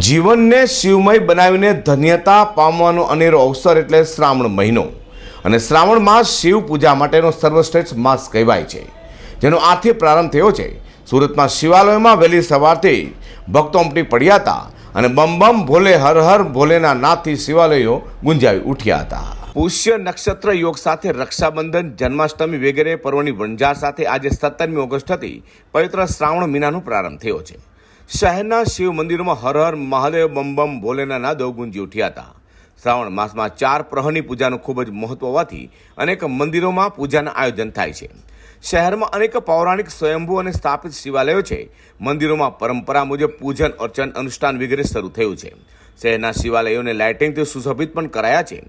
જીવનને શિવમય બનાવીને ધન્યતા પામવાનો અનેરો અવસર એટલે શ્રાવણ મહિનો. અને શ્રાવણ માસ શિવ પૂજા માટેનો સર્વશ્રેષ્ઠ માસ કહેવાય છે. જેનો આથી પ્રારંભ થયો છે. સુરતમાં શિવાલયમાં વહેલી સવારથી ભક્તો ઉમટી પડ્યા હતા અને બમ બમ ભોલે, હર હર ભોલેના નાથથી શિવાલયો ગુંજાવી ઉઠ્યા હતા. પુષ્ય નક્ષત્ર યોગ સાથે રક્ષાબંધન, જન્માષ્ટમી વગેરે પર્વની વણઝાર સાથે આજે સત્તરમી ઓગસ્ટથી પવિત્ર શ્રાવણ મહિનાનો પ્રારંભ થયો છે. શહેરના શિવ મંદિરોમાં હર હર મહાદેવ બમ બમ ભોલેના નાદો ગુંજી ઉઠ્યા હતા. શ્રાવણ માસમાં ચાર પ્રહરની પૂજાનું ખૂબ જ મહત્વ હોવાથી અનેક મંદિરોમાં પૂજાનું આયોજન થાય છે. શહેરમાં અનેક પૌરાણિક સ્વયંભૂ અને સ્થાપિત શિવાલયો છે. મંદિરોમાં પરંપરા મુજબ પૂજન, અર્ચન, અનુષ્ઠાન વગેરે શરૂ થયું છે. શહેરના શિવાલયોને લાઇટિંગથી સુશોભિત પણ કરાયા છે.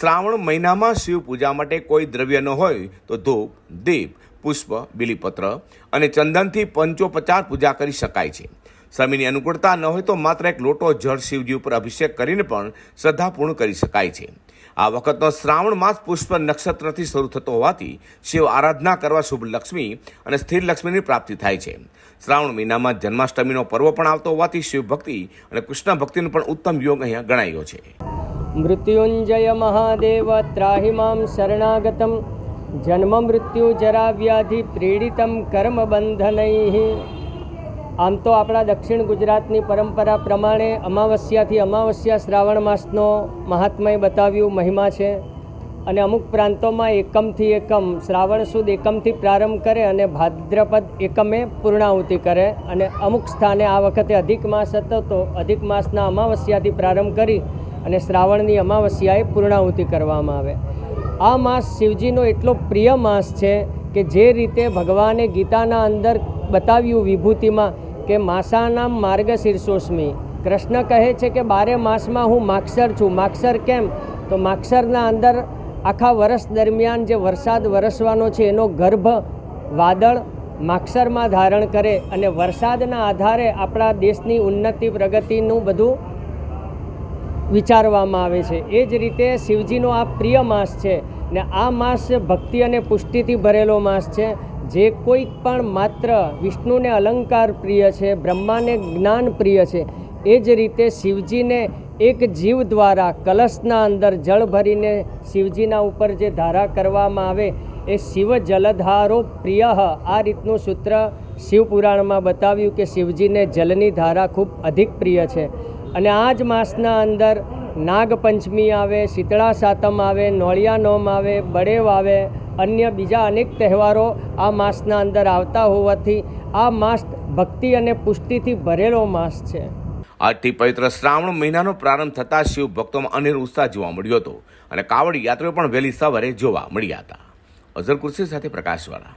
શ્રાવણ મહિનામાં શિવ પૂજા માટે કોઈ દ્રવ્ય ન હોય તો ધૂપ, દીપ, પુષ્પ, બિલીપત્ર અને ચંદનથી પંચોપચાર પૂજા કરી શકાય છે. સમયની અનુકૂળતા ન હોય તો માત્ર એક લોટો જળ શિવજી ઉપર અભિષેક કરીને પણ શ્રદ્ધાપૂર્ણ કરી શકાય છે. આ વખતનો શ્રાવણ માસ પુષ્પ નક્ષત્રથી શરૂ થતો હોવાથી શિવ આરાધના કરવા શુભ લક્ષ્મી અને સ્થિર લક્ષ્મીની પ્રાપ્તિ થાય છે. શ્રાવણ મહિનામાં જન્માષ્ટમીનો પર્વ પણ આવતો હોવાથી શિવ ભક્તિ અને કૃષ્ણ ભક્તિનો પણ ઉત્તમ યોગ અહીંયા ગણાયો છે. મૃત્યુંજય મહાદેવ ત્રાહિમામ શરણાગતમ. જન્મ મૃત્યુ જરા વ્યાધિ પ્રેડિતમ કર્મ બંધનૈ. આમ તો આપણા દક્ષિણ ગુજરાતની પરંપરા પ્રમાણે અમાવસ્યાથી અમાવસ્યા શ્રાવણ માસનો મહાત્મય બતાવ્યું મહિમા છે અને અમુક પ્રાંતોમાં એકમથી એકમ શ્રાવણ સુદ એકમથી પ્રારંભ કરે અને ભાદ્રપદ એકમે પૂર્ણાહુતિ કરે અને અમુક સ્થાને આ વખતે અધિક માસ હતો તો અધિક માસના અમાવસ્યાથી પ્રારંભ કરી અને શ્રાવણની અમાવસ્યાએ પૂર્ણાહુતિ કરવામાં આવે. આ માસ શિવજીનો એટલો પ્રિય માસ છે કે જે રીતે ભગવાને ગીતાના અંદર બતાવ્યું વિભૂતિમાં કે માસાનામ માર્ગ શીર્ષોસ્મી કૃષ્ણ કહે છે કે બારે માસમાં હું માક્ષર છું. માક્ષર કેમ? તો માક્ષરના અંદર આખા વર્ષ દરમિયાન જે વરસાદ વરસવાનો છે, એનો ગર્ભ વાદળ માક્ષરમાં ધારણ કરે અને વરસાદના આધારે આપણા દેશની ઉન્નતિ, પ્રગતિનું બધું વિચારવામાં આવે છે. એ જ રીતે શિવજીનો આ પ્રિય માસ છે ને આ માસ ભક્તિ અને પુષ્ટિથી ભરેલો માસ છે. જે કોઈ પણ માત્ર વિષ્ણુને અલંકાર પ્રિય છે, બ્રહ્માને જ્ઞાન પ્રિય છે, એ જ રીતે શિવજીને એક જીવ દ્વારા કલશના અંદર જળ ભરીને શિવજીના ઉપર જે ધારા કરવામાં આવે, એ શિવ જલધારો પ્રિય. આ રીતનું સૂત્ર શિવપુરાણમાં બતાવ્યું કે શિવજીને જલની ધારા ખૂબ અધિક પ્રિય છે. અને આ જ માસના અંદર નાગપંચમી આવે, શીતળા સાતમ આવે, નોળિયા નોમ આવે, બળેવ આવે અન્ય બીજા અનેક તહેવારો આ માસના અંદર આવતા હોવાથી આ માસ ભક્તિ અને પુષ્ટિથી ભરેલો માસ છે. આજથી પવિત્ર શ્રાવણ મહિનાનો પ્રારંભ થતાં શિવ ભક્તોમાં અનેર ઉત્સાહ જોવા મળ્યો હતો અને કાવડ યાત્રીઓ પણ વહેલી સવારે જોવા મળ્યા હતા. અઝર કુર્સી સાથે પ્રકાશવાળા.